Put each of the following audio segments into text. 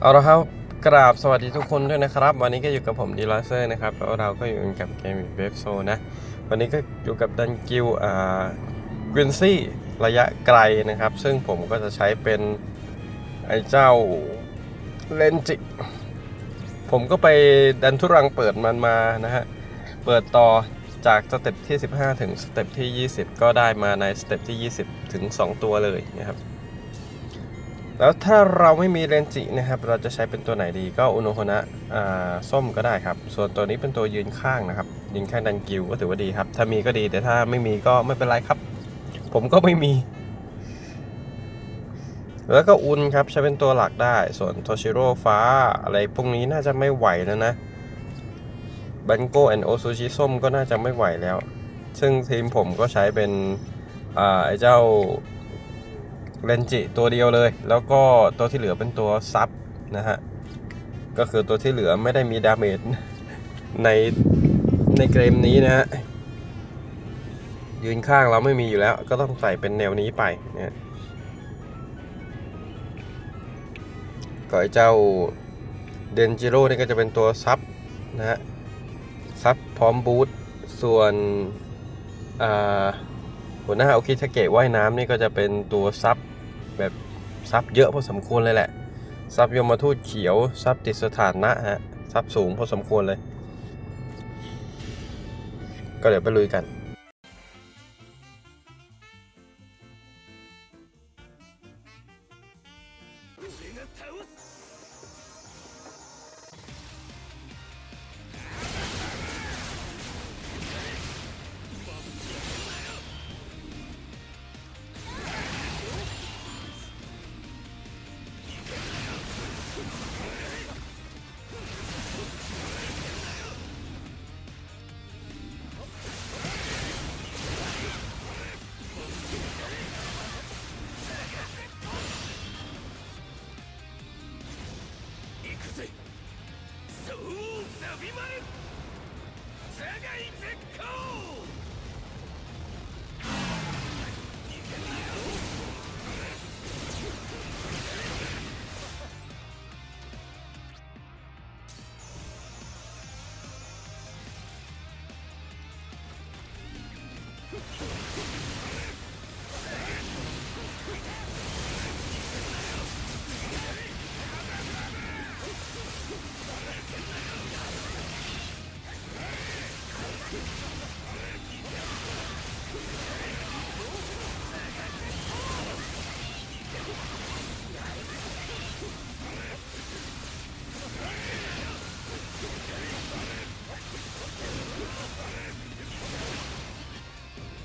เอาละครับกราบสวัสดีทุกคนด้วยนะครับ วันนี้ก็อยู่กับผมดีลาเซอร์นะครับแล้วเราก็อยู่กับเกมเว็บโซนะ วันนี้ก็อยู่กับดันกิวอ่ากวินซี่ระยะไกลนะครับ ซึ่งผมก็จะใช้เป็น ไอ้เจ้าเลนจิ ผมก็ไปดันทุรังเปิดมันมานะฮะ เปิดต่อจากสเต็ปที่ 15 ถึงสเต็ปที่ 20 ก็ได้มาในสเต็ปที่ 20 ถึง 2 ตัวเลยนะครับ แล้วถ้าเราไม่มีเรนจินะครับ เราจะใช้เป็นตัวไหนดีก็อุโนโฮนะส้มก็ได้ครับ ส่วนตัวนี้เป็นตัวยืนข้างนะครับ ยืนข้างดันกิวก็ถือว่าดีครับ ถ้ามีก็ดีแต่ถ้าไม่มีก็ไม่เป็นไรครับ ผมก็ไม่มี แล้วก็อุนครับใช้เป็นตัวหลักได้ ส่วนโทชิโร่ฟ้าอะไรพวกนี้น่าจะไม่ไหวแล้วนะบันโกแอนโอซูชิส้มก็น่าจะไม่ไหวแล้ว ซึ่งทีมผมก็ใช้เป็นไอ้เจ้า เรนจิตัวเดียวเลย แล้วก็ตัวที่เหลือเป็นตัวซับนะฮะ ก็คือตัวที่เหลือไม่ได้มีดาเมจในในเกมนี้นะฮะ ยืนข้างเราไม่มีอยู่แล้ว ก็ต้องใส่เป็นแนวนี้ไปนะฮะก็ไอเจ้าเดนจิโร่นี่ก็จะเป็นตัวซับนะฮะ ซับพร้อมบูทส่วนอ่าหัวหน้าโอคิทาเกะว่ายน้ำนี่ก็จะเป็นตัวซับ แบบซับเยอะพอสมควรเลยแหละซับยมทูตเขียวซับติดสถานะฮะซับสูงพอสมควรเลย ก็เดี๋ยวไปลุยกัน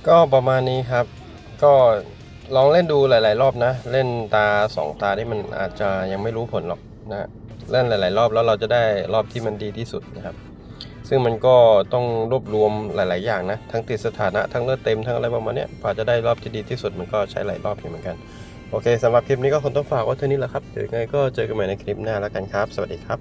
ก็ประมาณนี้ครับ ก็ลองเล่นดูหลาย ๆ รอบนะ เล่นตาสองตาที่มันอาจจะยังไม่รู้ผลหรอกนะเล่นหลาย ๆ รอบแล้วเราจะได้รอบที่มันดีที่สุดนะครับ ซึ่งมันก็ต้องรวบรวมหลาย ๆ อย่างนะ ทั้งติดสถานะทั้งเลือดเต็มทั้งอะไรประมาณนี้กว่าจะได้รอบที่ดีที่สุดมันก็ใช้หลายรอบอยู่เหมือนกันโอเคสำหรับคลิปนี้ก็คงต้องฝากไว้เท่านี้แหละครับเดี๋ยวยังไงก็เจอกันใหม่ในคลิปหน้าแล้วกันครับ สวัสดีครับ